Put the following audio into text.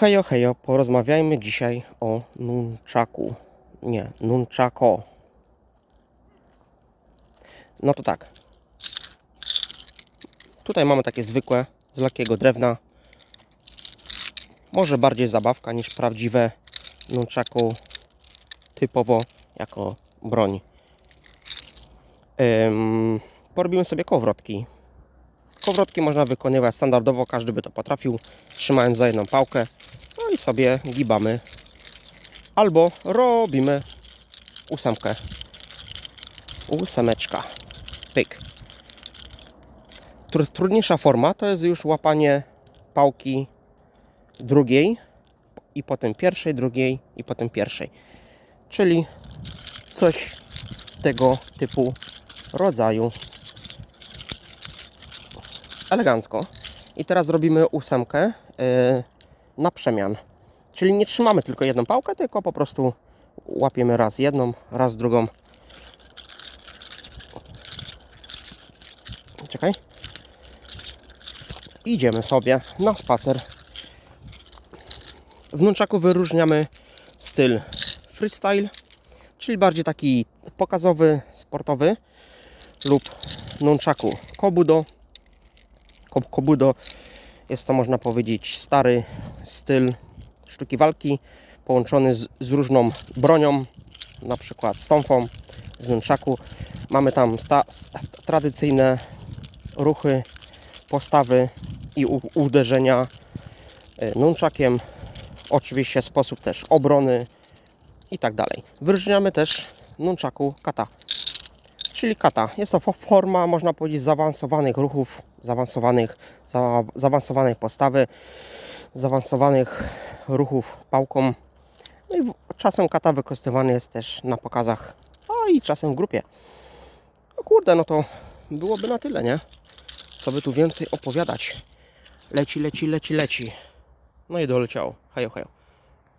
Hejo, hejo, porozmawiajmy dzisiaj o nunchaku. Nie, nunchako. No to tak. Tutaj mamy takie zwykłe, z lekkiego drewna. Może bardziej zabawka niż prawdziwe nunchaku typowo jako broń. Ym, porobimy sobie kołowrotki. Kołowrotki można wykonywać standardowo, każdy by to potrafił, trzymając za jedną pałkę. No i sobie gibamy. Albo robimy ósemkę. Ósemeczka. Pyk. Tr- Trudniejsza forma to jest już łapanie pałki drugiej i potem pierwszej, drugiej i potem pierwszej. Czyli coś tego typu rodzaju. Elegancko. I teraz robimy ósemkę yy, na przemian. Czyli nie trzymamy tylko jedną pałkę, tylko po prostu łapiemy raz jedną, raz drugą. Czekaj. Idziemy sobie na spacer. W nunchaku wyróżniamy styl freestyle, czyli bardziej taki pokazowy, sportowy lub nunchaku kobudo. Ko- Kobudo jest to można powiedzieć stary styl sztuki walki połączony z, z różną bronią, na przykład z tąfą, z nunchaku. Mamy tam sta, tradycyjne ruchy, postawy i u, uderzenia y, nunchakiem. Oczywiście sposób też obrony i tak dalej. Wyróżniamy też nunchaku kata. Czyli kata. Jest to fo- forma, można powiedzieć, zaawansowanych ruchów, zaawansowanych, za, zaawansowanej postawy, zaawansowanych ruchów pałką. No i czasem kata wykorzystywany jest też na pokazach, a i czasem w grupie. No kurde, no to byłoby na tyle, nie? Co by tu więcej opowiadać? Leci, leci, leci, leci. No i doleciało. Hejo, hejo.